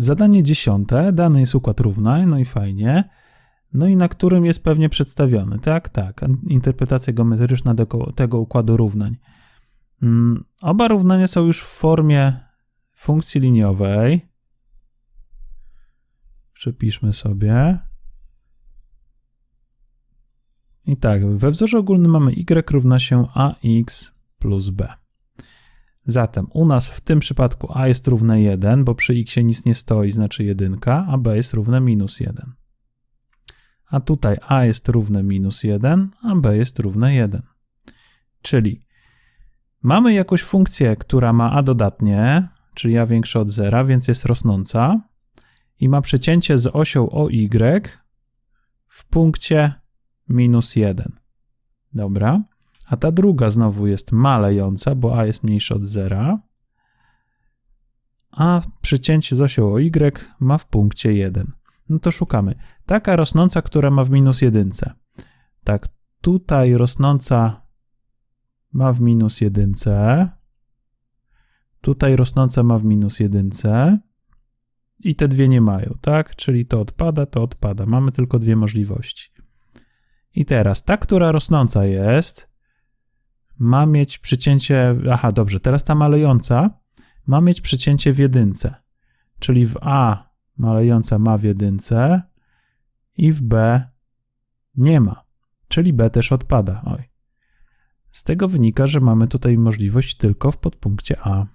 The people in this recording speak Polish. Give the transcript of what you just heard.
Zadanie dziesiąte, dany jest układ równań, no i fajnie. No i na którym jest pewnie przedstawiony, tak? Tak, interpretacja geometryczna tego, układu równań. Mm, Oba równania są już w formie funkcji liniowej. Przepiszmy sobie. I tak, we wzorze ogólnym mamy y równa się ax plus b. Zatem u nas w tym przypadku a jest równe 1, bo przy x nic nie stoi, znaczy 1, a b jest równe minus 1. A tutaj a jest równe minus 1, a b jest równe 1. Czyli mamy jakąś funkcję, która ma a dodatnie, czyli a większe od zera, więc jest rosnąca i ma przecięcie z osią OY w punkcie minus 1. Dobra. A ta druga znowu jest malejąca, bo a jest mniejsze od zera. A przecięcie z osią o y ma w punkcie 1. No to szukamy. Taka rosnąca, która ma w minus 1. Tak, tutaj rosnąca ma w minus 1. Tutaj rosnąca ma w minus 1. I te dwie nie mają, tak? Czyli to odpada, to odpada. Mamy tylko dwie możliwości. I teraz ta, która rosnąca jest, ma mieć przycięcie. Aha, dobrze, teraz ta malejąca ma mieć przycięcie w jedynce. Czyli w A malejąca ma w jedynce i w B nie ma. Czyli B też odpada. Oj. Z tego wynika, że mamy tutaj możliwość tylko w podpunkcie A.